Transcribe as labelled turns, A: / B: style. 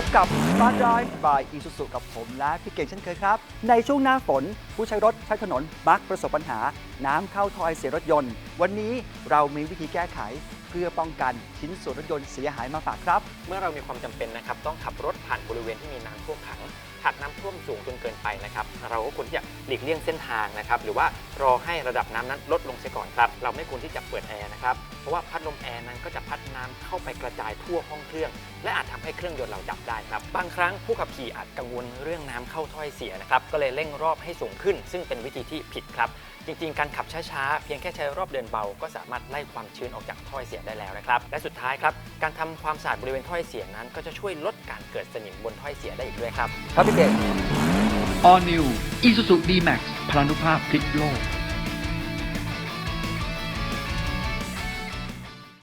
A: พบกับ Smart Drive by Isuzu กับผมและพี่เก่งเช่นเคยครับ ในช่วงหน้าฝน ผู้ใช้รถใช้ถนนมักประสบปัญหา น้ำเข้าทอยเสียรถยนต์วันนี้เรามีวิธีแก้ไขเพื่อป้องกันชิ้นส่วนรถยนต์เสียหายมาฝากครับ
B: เมื่อเรามีความจำเป็นนะครับต้องขับรถผ่านบริเวณที่มีน้ำท่วมขัง หากน้ำท่วมสูงจนเกินไปนะครับเราก็ควรที่จะหลีกเลี่ยงเส้นทางนะครับหรือว่ารอให้ระดับน้ำนั้นลดลงเสียก่อนครับ เราไม่ควรที่จะเปิดแอร์นะครับเพราะว่าพัดลมแอร์นั้นก็จะพัดน้ำเข้าไปกระจายทั่วห้องเครื่อง และอาจทำให้เครื่องยนต์เราดับได้ครับบางครั้งผู้ขับขี่อาจกังวลเรื่องน้ำเข้าถ้อยเสียนะครับก็เลยเร่งรอบให้สูงขึ้น ซึ่งเป็นวิธีที่ผิดครับ จริงๆ การขับช้าๆ เพียงแค่ใช้รอบเดินเบา ก็สามารถไล่ความชื้นออกจากถ้อยเสียได้แล้วนะครับ และสุดท้ายครับ การทำความสะอาดบริเวณถ้อยเสียนั้น ก็จะช่วยลดการเกิดสนิมบนถ้อยเสียได้อีกด้วยครับ
A: ครับพี่เก่ง
C: All New Isuzu D-Max พลานุภาพพลิกโลก